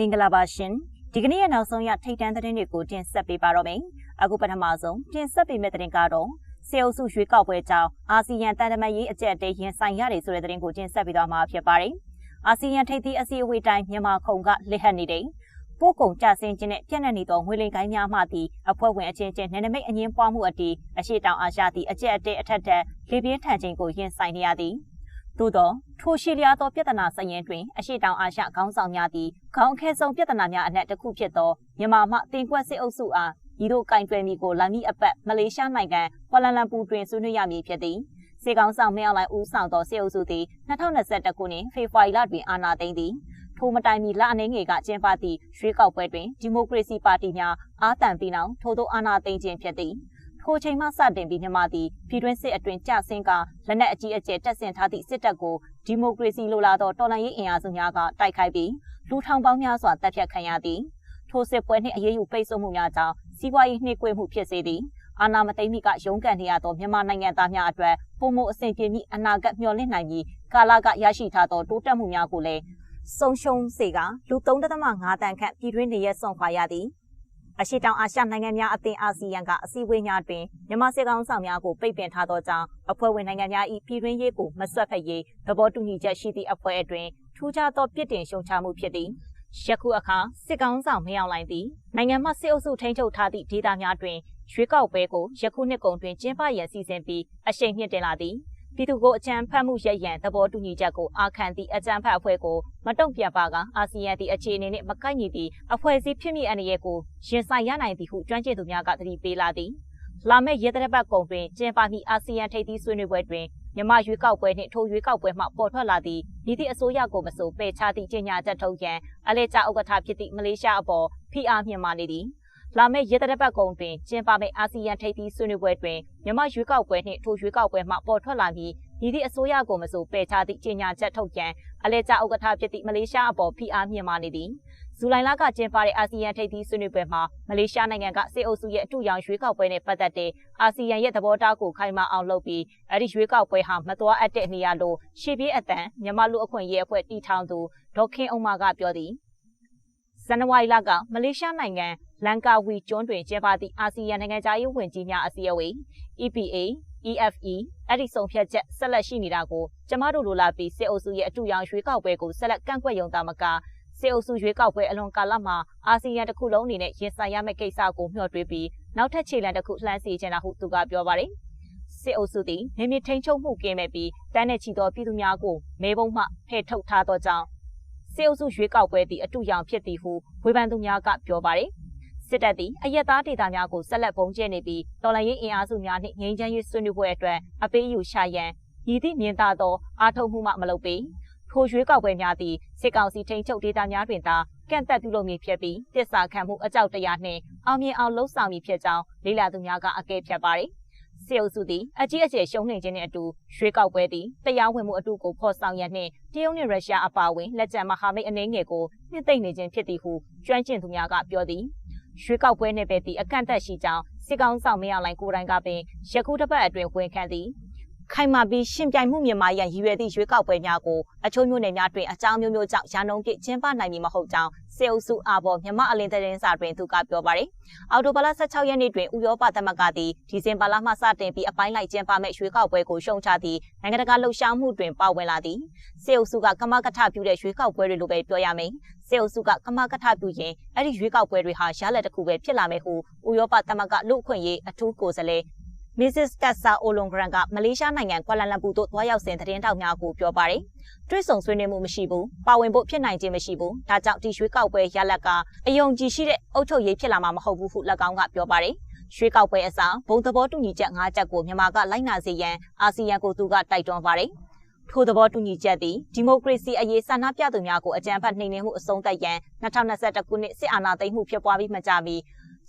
မင်္ဂလာပါရှင်ဒီကနေ့ရဲ့နောက်ဆုံးရထိတ်တန့်သတင်းတွေကိုတင်ဆက်ပေးပါတော့မယ်အခုပထမဆုံးတင်ဆက်ပေးမယ့်သတင်းကတော့စေအုပ်စုရွေးကောက်ပွဲကြောင့်အာဆီယံတန်တမန်ရေးအကြက်အသေးရင်ဆိုင်ရတယ်ဆိုတဲ့သတင်းကိုတင်ဆက်ပေးသွားမှာဖြစ်ပါတယ်အာဆီယံထိပ်သီးအစည်းအဝေးတိုင်းမြန်မာခုံကလစ်ဟက်နေတဲ့ပို့ကုန်ကြဆင်းခြင်းနဲ့ပြက်နှက်နေသောငွေလိမ်ကိုင်းများမှသည့်အဖွဲ့ဝင်အချင်းချင်းနယ်နိမိတ်အငင်းပွားမှုအတီးအရှိတောင်အာရှသည့်အကြက်အသေးအထက်ထက်လေပြင်းထန်ခြင်းကိုရင်ဆိုင်နေရသည် သို့သောထိုရှိလျားသောပြဿနာစရင်တွင်အရှိတောင်အာရှခေါင်းဆောင်များသည်ခေါင်းအခဲဆုံးပြဿနာများအနက်တစ်ခုဖြစ်သောမြန်မာမှတင်ကွက်စစ်အုပ်စုအားဤသို့ကင်တွယ်မိကိုလာမီအပတ်မလေးရှားနိုင်ငံကွာလာလမ်ပူတွင်ဆွေးနွေးရမည်ဖြစ်သည်စေကောင်ဆောင်မဲအလိုက်ဦးဆောင်သောစစ်အုပ်စုသည်2021ခုနှစ်ဖေဖော်ဝါရီလတွင်အာဏာသိမ်းသည်ထိုမတိုင်မီလအနေငယ်ကကျင်းပသည့်ရွေးကောက်ပွဲတွင်ဒီမိုကရေစီပါတီများအာတန်ပြီးနောက်ထို့သောအာဏာသိမ်းခြင်းဖြစ်သည် ထိုချိန်မှစတင်ပြီးမြန်မာသည်ပြည်တွင်းစစ်အတွင်ကြဆင်းကလက်နက်အကြီးအကျယ်တပ်ဆင်ထားသည့်စစ်တပ်ကိုဒီမိုကရေစီလိုလားသောတော်လှန်ရေးအင်အားစုများကတိုက်ခိုက်ပြီးလူထောင်ပေါင်းများစွာတပ်ဖြတ်ခံရသည်ထိုစစ်ပွဲနှင့်အရေးယူပိတ်ဆို့မှုများကြောင့်စီးပွားရေးနှိကွေးမှုဖြစ်စေသည်အာဏာမသိမ်းမီကရုန်းကန်နေရသောမြန်မာနိုင်ငံသားများအတွက်ပုံမှုအဆင်ပြေမိအနာဂတ်မျှော်လင့်နိုင်ပြီးကာလကရရှိထားသောတိုးတက်မှုများကိုလည်းဆုံးရှုံးစေကလူ3.5တန်ခန့်ပြည်တွင်းနေရဆုံးခွာရသည် အရှိတောင်အာရှနိုင်ငံများအသင်းအာဆီယံကအစည်းအဝေးများတွင်မြန်မာစစ်ကောင်ဆောင်များကိုပိတ်ပင်ထားသောကြောင့်အဖွဲ့ဝင်နိုင်ငံများ၏ပြည်တွင်းရေးကိုမဆွတ်ဖက်ရေးသဘောတူညီချက်ရှိသည့်အဖွဲ့အတွင်ထူးခြားသောပြစ်တင်ရှုံချမှုဖြစ်သည်ယခုအခါစစ်ကောင်ဆောင်မရောက်လိုက်သည်နိုင်ငံမှစစ်အုပ်စုထိန်းချုပ်ထားသည့်ဒေသများတွင်ရွေးကောက်ပွဲကိုယခုနှစ်ကုန်တွင်ကျင်းပရန်စီစဉ်ပြီးအရှိန်မြင့်တင်လာသည် ပြည်သူကိုအကြံဖတ်မှုရရန်သဘောတူညီချက်ကိုအာခံသည့်အကြံဖတ်အဖွဲ့ကိုမတုံ့ပြန်ပါကအာဆီယံသည့်အခြေအနေနှင့်မကိုက်ညီသည့်အဖွဲ့အစည်းဖြစ်မိအနေရဲ့ကိုရင်ဆိုင်ရနိုင်သည်ဟုကျွမ်းကျင်သူများကသတိပေးလာသည်လာမယ့်ရဲတပ်ပတ်ကုန်တွင်ကျင်းပမည့်အာဆီယံထိပ်သီးဆွေးနွေးပွဲတွင်မြန်မာရွေးကောက်ပွဲနှင့်ထိုရွေးကောက်ပွဲမှပေါ်ထွက်လာသည့်ဤသည့်အစိုးရကိုမဆိုပယ်ချသည့်ကြေညာချက်ထုတ်ရန်အလဲကျဥက္ကဋ္ဌဖြစ်သည့်မလေးရှားအပေါ်ဖိအားမြင့်မာနေသည် လာမယ့်ရဲတပ်ပတ်ကုန်တွင်ကျင်းပမယ့်အာဆီယံထိပ်သီးဆွေးနွေးပွဲတွင်မြန်မာရွေးကောက်ပွဲနှင့်ထိုရွေးကောက်ပွဲမှပေါ်ထွက်လာမည့်ဤသည့်အစိုးရကိုမဆိုပယ်ချသည့်ကြေညာချက်ထုတ်ရန်အလဲကျဥက္ကဋ္ဌဖြစ်သည့်မလေးရှားအပေါ်ဖိအားမြင့်မာနေသည်ဇူလိုင်လကကျင်းပတဲ့အာဆီယံထိပ်သီးဆွေးနွေးပွဲမှာမလေးရှားနိုင်ငံကစစ်အုပ်စုရဲ့အထူးရောင်ရွေးကောက်ပွဲနဲ့ပတ်သက်တဲ့အာဆီယံရဲ့သဘောထားကိုခိုင်မာအောင်လုပ်ပြီးအဲ့ဒီရွေးကောက်ပွဲဟာမတော်အပ်တဲ့နေရာလို့ရှေ့ပြေးအတန်မြန်မာလူအခွင့်အရေးအဖွဲ့တီထောင်သူဒေါခင်အုံမာကပြောသည် ဇန်နဝါရီလကမလေးရှားနိုင်ငံလန်ကာဝီကျွန်းတွင်ကျင်းပသည့်အာဆီယံနိုင်ငံသားရေးဝန်ကြီးများအစည်းအဝေး EPA EFE အဲ့ဒီဆုံးဖြတ်ချက်ဆက်လက်ရှိနေတာကိုကျမတို့လိုလာပြီးစစ်အုပ်စုရဲ့အတူရောင်ရွေးကောက်ပွဲကိုဆက်လက်ကန့်ကွက်ရုံသာမကစစ်အုပ်စုရွေးကောက်ပွဲအလွန်ကာလမှာအာဆီယံတစ်ခုလုံးအနေနဲ့ရင်ဆိုင်ရမယ့်ကိစ္စကိုမျှော်တွေးပြီးနောက်ထပ်ခြေလှမ်းတစ်ခုလှမ်းစီချင်တာဟုသူကပြောပါတယ်စစ်အုပ်စုသည်မိမိထိန်ချုပ်မှုကင်းမဲ့ပြီးတန်းနဲ့ချီသောပြည်သူများကိုမဲပုံမှဖဲ့ထုတ်ထားသောကြောင့် စစ်အုပ်စုရွေးကောက်ပွဲသည်အတူရောင်ဖြစ်သည်ဟုဝေဖန်သူများကပြောပါတယ်စစ်တပ်သည်အရက်သားဒေသများကိုဆက်လက်ပုံကျဲနေပြီးတော်လှန်ရေးအင်အားစုများနှင့်ငြိမ်းချမ်းရေးဆွေးနွေးပွဲအတွက်အပေးယူရှာရန်ရည်သည့်မြင်သာသောအားထုတ်မှုမှမလုပ်ပေထိုရွေးကောက်ပွဲများသည့်စစ်ကောင်စီထိန်းချုပ်ဒေသများတွင်သာကန့်သက်ပြုလုပ်မည်ဖြစ်ပြီးတစ္ဆာခံမှုအကြောက်တရားနှင့်အောင်မြင်အောင်လှုပ်ဆောင်မည်ဖြစ်ကြောင်းလေးလာသူများကအကဲဖြတ်ပါသည် စေအုပ်စုသည်အကြီးအကျယ်ရှုံးနှိမ်ခြင်းနှင့်အတူရွေးကောက်ပွဲသည်တရားဝင်မှုအတူကိုဖော်ဆောင်ရန်နှင့်တရုတ်နှင့်ရုရှားအပါအဝင်လက်ကျန်မဟာမိတ်အနေငယ်ကိုနှစ်သိမ့်နေခြင်းဖြစ်သည်ဟုကျွမ်းကျင်သူများကပြောသည်ရွေးကောက်ပွဲနှင့်ပဲသည့်အကန့်အသတ်ရှိကြောင်းစစ်ကောင်ဆောင်မရလိုင်ကိုယ်တိုင်ကပင်ယခုတစ်ပတ်အတွင်းဝန်ခံသည် ခိုင်မာပြီးရှင်ပြိုင်မှုမြန်မာရန်ရည်ရွယ်သည့်ရွေးကောက်ပွဲများကိုအချို့မျိုးနယ်များတွင်အကြောင်းမျိုးမျိုးကြောင့်ရန်ကုန်ပြည်ကျင်းပနိုင်မည်မဟုတ်ကြောင်းစေအုပ်စုအာဘော်မြန်မာအလင်းသတင်းစာတွင်သူကပြောပါရယ်အော်တိုဘာလ16ရက်နေ့တွင်ဥရောပသမဂ္ဂသည်ဒီဇင်ဘာလမှစတင်ပြီးအပိုင်းလိုက်ကျင်းပမဲ့ရွေးကောက်ပွဲကိုရှုံချသည့်နိုင်ငံတကာလှုပ်ရှားမှုတွင်ပါဝင်လာသည်စေအုပ်စုကကမကထပြုတဲ့ရွေးကောက်ပွဲတွေလိုပဲပြောရမယ်စေအုပ်စုကကမကထပြုရင်အဲ့ဒီရွေးကောက်ပွဲတွေဟာရလက်တစ်ခုပဲဖြစ်လာမယ်ဟုဥရောပသမဂ္ဂလူ့အခွင့်အရေးအထူးကိုယ်စားလှယ် Mrs. Tessa Olongran ကမလေးရှားနိုင်ငံကွာလာလမ်ပူသို့သွားရောက်စဉ်သတင်းတောက်များကိုပြောပါတယ်။တွစ်ဆုံဆွေးနွေးမှုမရှိဘူး။ပါဝင်ဖို့ဖြစ်နိုင်ခြင်းမရှိဘူး။ဒါကြောင့်ဒီရွေးကောက်ပွဲရလဒ်ကအယုံကြည်ရှိတဲ့အုပ်ချုပ်ရေးဖြစ်လာမှာမဟုတ်ဘူးဟု၎င်းကပြောပါတယ်။ရွှေကောက်ပွဲအစားဘုံသဘောတူညီချက်၅ချက်ကိုမြန်မာကလိုက်နာစေရန်အာဆီယံကိုသူကတိုက်တွန်းပါတယ်။ထိုသဘောတူညီချက်သည်ဒီမိုကရေစီအရေးဆန္ဒပြသူများကိုအကြမ်းဖက်နှိမ်နင်းမှုအဆုံးသတ်ရန်2021ခုနှစ်စစ်အာဏာသိမ်းမှုဖြစ်ပွားပြီးမှကြာပြီး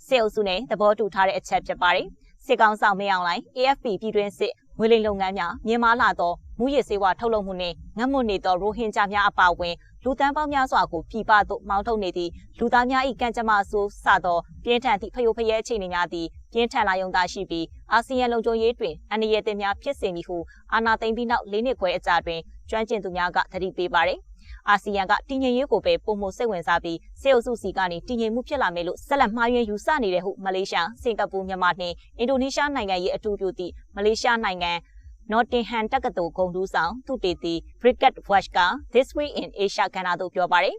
စစ်အုပ်စုနဲ့သဘောတူထားတဲ့အချက်ဖြစ်ပါတယ်။ စစ်ကောင်ဆောင်မအောင်လိုက် AFP ပြည်တွင်းစစ်ငွေလိမ်လုပ်ငန်းများမြန်မာလာသောမူရစ်စေဝါထုတ်လုပ်မှုနှင့်ငတ်မွတ်နေသောရိုဟင်ဂျာများအပါအဝင်လူတန်းပေါင်းများစွာကိုပြည်ပသို့မောင်းထုတ်နေသည့်လူသားများ၏ကံကြမ္မာဆိုးစသောပြင်းထန်သည့်ဖယိုဖယဲအခြေအနေများသည်ပြင်းထန်လာယုံသာရှိပြီးအာဆီယံလုံခြုံရေးတွင်အန္တရာယ်တင်များဖြစ်စေမည်ဟုအာဏာသိမ်းပြီးနောက်၄နှစ်ခွဲအကြာတွင်ကျွမ်းကျင်သူများကသတိပေးပါသည် အာဆီယံကတည်ငြိမ်ရေးကိုပဲပုံမစိတ်ဝင်စားပြီးစေအုပ်စုစီကနေတည်ငြိမ်မှုဖြစ်လာမယ်လို့ဆက်လက်မှားယွင်းယူဆနေတယ်ဟုမလေးရှားစင်ကာပူမြန်မာနှင့်အင်ဒိုနီးရှားနိုင်ငံရဲ့အတူတူသည့်မလေးရှားနိုင်ငံ Nottingham တက္ကသိုလ်ဂုံတူးဆောင်သူတေတီ Brigitte Watch က This Week in Asia ကဏ္ဍသို့ပြောပါတယ်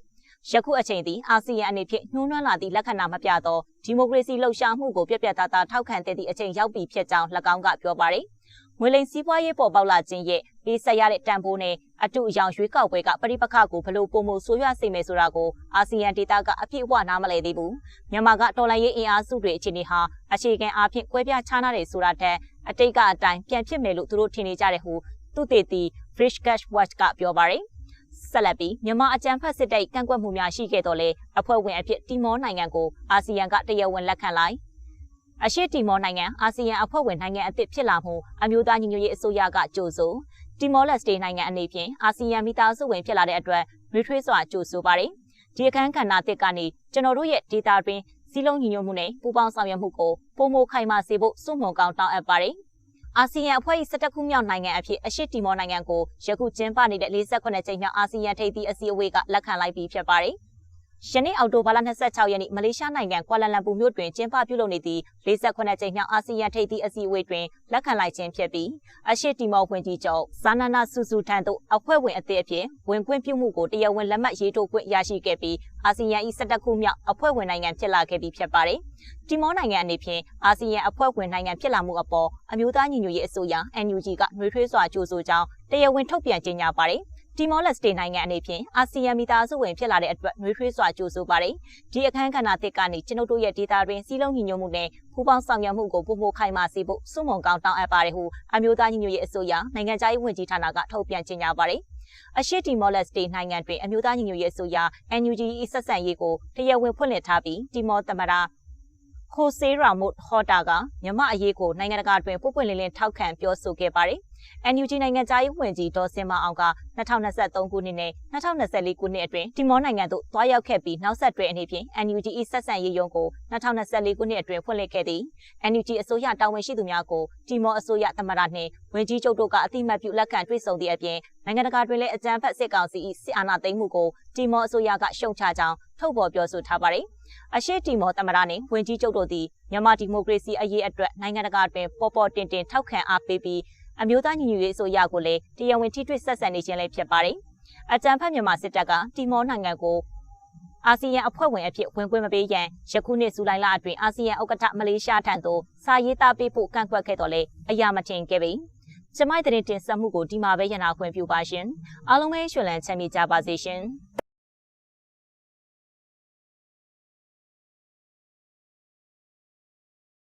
ယခုအချိန်သည်အာဆီယံအနေဖြင့်နှိုးနွမ်းလာသည့်လက္ခဏာမပြသောဒီမိုကရေစီလှုပ်ရှားမှုကိုပြပြသားသားထောက်ခံသည့်အချိန်ရောက်ပြီဖြစ်ကြောင်း၎င်းကပြောပါတယ်။ငွေလိမ်စီးပွားရေးပေါ်ပေါက်လာခြင်းရဲ့ ပေးဆက်ရတဲ့တန်ဖိုးနဲ့အတူအယောင်ရွေးကောက်ပွဲကပရိပခကိုဘလို့ပုံမှုဆိုးရွားစေမယ်ဆိုတာကိုအာဆီယံဒေသကအပြည့်အဝနားမလည်သေးဘူး။မြန်မာကတော်လှန်ရေးအင်အားစုတွေအခြေအနေဟာအခြေခံအားဖြင့်ကွဲပြားခြားနားတယ်ဆိုတာတဲ့အတိတ်ကအတိုင်းပြန်ဖြစ်မယ်လို့သူတို့ထင်နေကြတယ်ဟုသူတေတီ Fresh Cash Watch ကပြောပါတယ်။ဆက်လက်ပြီးမြန်မာအကြံဖတ်စစ်တပ်ကန့်ကွက်မှုများရှိခဲ့တော့လေအဖွဲ့ဝင်အဖြစ်တီမောနိုင်ငံကိုအာဆီယံကတရားဝင်လက်ခံလိုက်အရှိတီမောနိုင်ငံအာဆီယံအဖွဲ့ဝင်နိုင်ငံအသစ်ဖြစ်လာမှုအမျိုးသားညီညွတ်ရေးအစိုးရကကြိုဆို တီမောလက်စတေနိုင်ငံအနေဖြင့်အာဆီယံမိသားစုဝင်ဖြစ်လာတဲ့အတွက်နှွေးထွေးစွာကြိုဆိုပါတယ်ဒီအခမ်းကဏ္ဍတစ်ကနေကျွန်တော်တို့ရဲ့ဒေတာတွင်စီးလုံးညီညွတ်မှုနဲ့ပူးပေါင်းဆောင်ရွက်မှုကိုပုံမခိုင်မာစေဖို့စွန့်မွန်ကောင်းတောင်းအပ်ပါတယ်အာဆီယံအဖွဲ့၏၁၁ခုမြောက်နိုင်ငံအဖြစ်အရှိတီမောနိုင်ငံကိုယခုကျင်းပနေတဲ့48ကြိမ်မြောက်အာဆီယံထိပ်သီးအစည်းအဝေးကလက်ခံလိုက်ပြီးဖြစ်ပါတယ်။ ယနေ့အောက်တိုဘာလ26ရက်နေ့မလေးရှားနိုင်ငံကွာလာလမ်ပူမြို့တွင်ကျင်းပပြုလုပ်နေသည့်48ကြိမ်မြောက်အာဆီယံထိပ်သီးအစည်းအဝေးတွင်လက်ခံလိုက်ခြင်းဖြစ်ပြီးအရှိတီမောဝင်ကြီးချုပ်ဇာနာနာဆူဆူထန်တို့အဖွဲ့ဝင်အသစ်အဖြစ်ဝင်ခွင့်ပြုမှုကိုတရားဝင်လက်မှတ်ရေးထိုးခွင့်ရရှိခဲ့ပြီးအာဆီယံ၏17ခုမြောက်အဖွဲ့ဝင်နိုင်ငံဖြစ်လာခဲ့ပြီးဖြစ်ပါတယ်။တီမောနိုင်ငံအနေဖြင့်အာဆီယံအဖွဲ့ဝင်နိုင်ငံဖြစ်လာမှုအပေါ်အမျိုးသားညီညွတ်ရေးအစိုးရ NUG ကနှွေးထွေးစွာကြိုဆိုကြောင်းတရားဝင်ထုတ်ပြန်ကြေညာပါတယ်။ တီမောလက်စတေနိုင်ငံအနေဖြင့်အာဆီယံမိသားစုဝင်ဖြစ်လာတဲ့အတွက်နှွေးထွေးစွာကြိုဆိုပါတယ်။ဒီအခမ်းကဏ္ဍတစ်ကနေကျွန်ုပ်တို့ရဲ့ဒေတာတွင်စီးလုံးညီညွတ်မှုနဲ့ပူးပေါင်းဆောင်ရွက်မှုကိုပုံမခိုင်မာစေဖို့စွန့်မုံကောင်းတောင်းအပ်ပါတယ်ဟုအမျိုးသားညီညွတ်ရေးအစိုးရနိုင်ငံခြားရေးဝန်ကြီးဌာနကထုတ်ပြန်ကြေညာပါတယ်။အရှိတီမောလက်စတေနိုင်ငံတွင်အမျိုးသားညီညွတ်ရေးအစိုးရ NUG ၏ဆက်ဆံရေးကိုတရားဝင်ဖွင့်လှစ်ထားပြီးတီမောသမ္မတခိုဆေးရာမုတ်ဟော်တာကမြမအရေးကိုနိုင်ငံတကာတွင်ပွပွင့်လင်းလင်းထောက်ခံပြောဆိုခဲ့ပါတယ်။ NUG နိုင်ငံသားရေးဝန်ကြီးဒေါ်စင်မအောင်က2023ခုနှစ်နဲ့2024ခုနှစ်အတွင်းတီမောနိုင်ငံသို့သွားရောက်ခဲ့ပြီးနောက်ဆက်တွဲအနေဖြင့် NUG ၏ဆက်ဆံရေးရုံးကို2024ခုနှစ်အတွင်းဖွင့်လှစ်ခဲ့သည် NUG အစိုးရတာဝန်ရှိသူများကိုတီမောအစိုးရသမ္မတနှင့်ဝန်ကြီးချုပ်တို့ကအတိမတ်ပြုလက်ခံတွေ့ဆုံသည့်အပြင်နိုင်ငံတကာတွင်လည်းအကြမ်းဖက်စစ်ကောင်စီ၏စစ်အာဏာသိမ်းမှုကိုတီမောအစိုးရကရှုံချကြောင်းထုတ်ဖော်ပြောဆိုထားပါတယ်။အရှိတီမောသမ္မတနှင့်ဝန်ကြီးချုပ်တို့သည်မြန်မာဒီမိုကရေစီအရေးအတွက်နိုင်ငံတကာတွင်ပေါ်ပေါ်တင်တင်ထောက်ခံအားပေးပြီး အမျိုးသားညီညွတ်ရေးအစိုးရကိုလည်းတရားဝင်ထိတွေ့ဆက်ဆံနေခြင်းလည်းဖြစ်ပါတယ်။အကြံဖတ်မြန်မာစစ်တပ်ကတီမောနိုင်ငံကိုအာဆီယံအဖွဲ့ဝင်အဖြစ်ဝင်ခွင့်မပေးရန်ယခုနှစ်ဇူလိုင်လအတွင်းအာဆီယံဥက္ကဋ္ဌမလေးရှားထံသို့စာရေးသားပေးဖို့ကန့်ကွက်ခဲ့တော်လဲအရာမတင်ခဲ့ပေ။ကျမိုက်တဲ့တင်ဆက်မှုကိုဒီမှာပဲရနာခွင့်ပြုပါရှင်။အားလုံးပဲရွှေလန်းချမ်းမြေကြပါစေရှင်။